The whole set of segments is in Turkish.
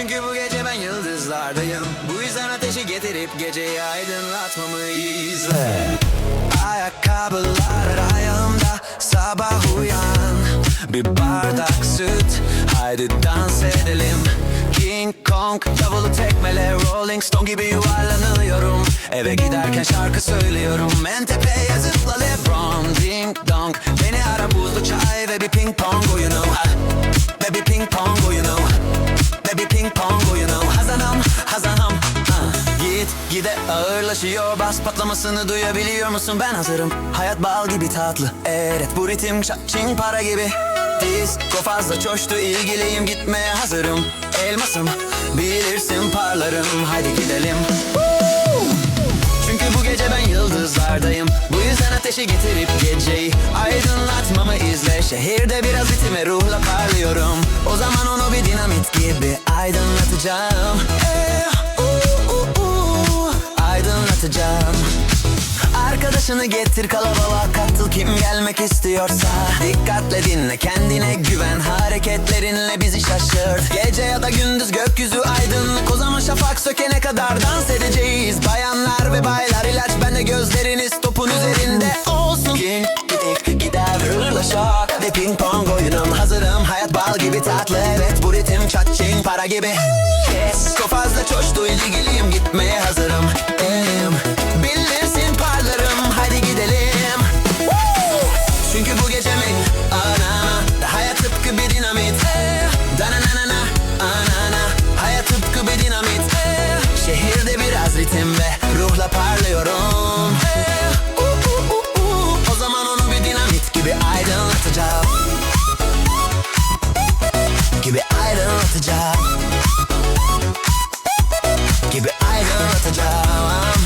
Çünkü bu gece ben yıldızlardayım. Bu yüzden ateşi getirip geceyi aydınlatmamı izle Ayakkabılar ayağımda sabah uyan. Bir bardak süt haydi dans edelim. King Kong davulu tekmele Rolling Stone gibi yuvarlanıyorum. Eve giderken şarkı söylüyorum. En tepeye zıpla Lebron Ding Git gide ağırlaşıyor. Bas patlamasını duyabiliyor musun? Ben hazırım. Hayat bal gibi tatlı. Evet bu ritim çing para gibi. Disco fazla coştu ilgiliyim gitmeye hazırım. Elmasım bilirsin parlarım. Haydi gidelim! Çünkü bu gece ben yıldızlardayım. Bu yüzden ateşi getirip geceyi aydınlatmamı izle. Şehirde biraz ritme ruhla parlıyorum. O zaman onu bir dinamit gibi aydınlatacağım Arkadaşını getir kalabalığa katıl. Kim gelmek istiyorsa Dikkatle dinle. Kendine güven hareketlerinle bizi şaşırt. Gece ya da gündüz gökyüzü aydınlık. O zaman şafak sökene kadar dans edeceğiz. Bayanlar ve baylar ilaç bende gözleriniz topun üzerinde olsun. King gidik gider hırlaşak ve ping pong oyunum. Hazırım Hayat bal gibi tatlı. Evet bu ritim çatçing para gibi. Yes çok fazla coştu ilgiliyim ayrıltacak Gibi ayrıltacak Gibi ayrıltacağım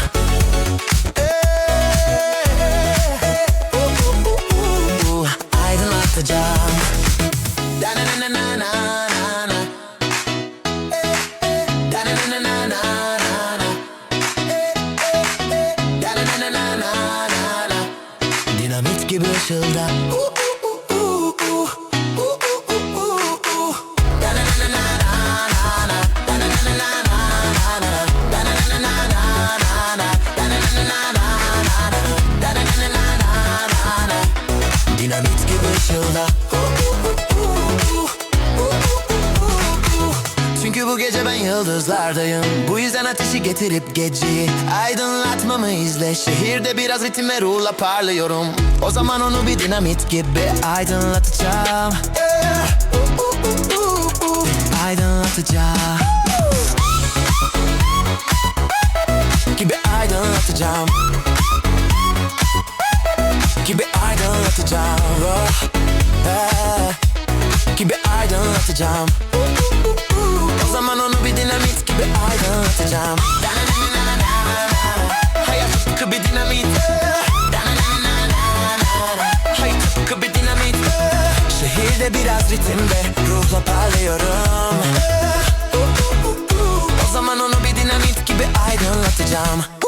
Aydınlatacağım Da na na na na na na Da na na na na na na Da na na na na na na Dinamit gibi ışılda uh -uh. Işılda Çünkü bu gece ben yıldızlardayım. Bu yüzden ateşi getirip geceyi Aydınlatmamı izle. Şehirde biraz ritim ve ruhla parlıyorum. O zaman onu bir dinamit gibi aydınlatacağım. Aydınlatacağım. Gibi aydınlatacağım. Gibi aydınlatacağım. oh, Gibi aydınlatacağım. O zaman onu bir dinamit gibi aydınlatacağım. Hayat tıpkı bir dinamit. Hayat tıpkı bir dinamit. Şehirde biraz ritim ve ruhla parlıyorum. O zaman onu bir dinamit gibi aydınlatacağım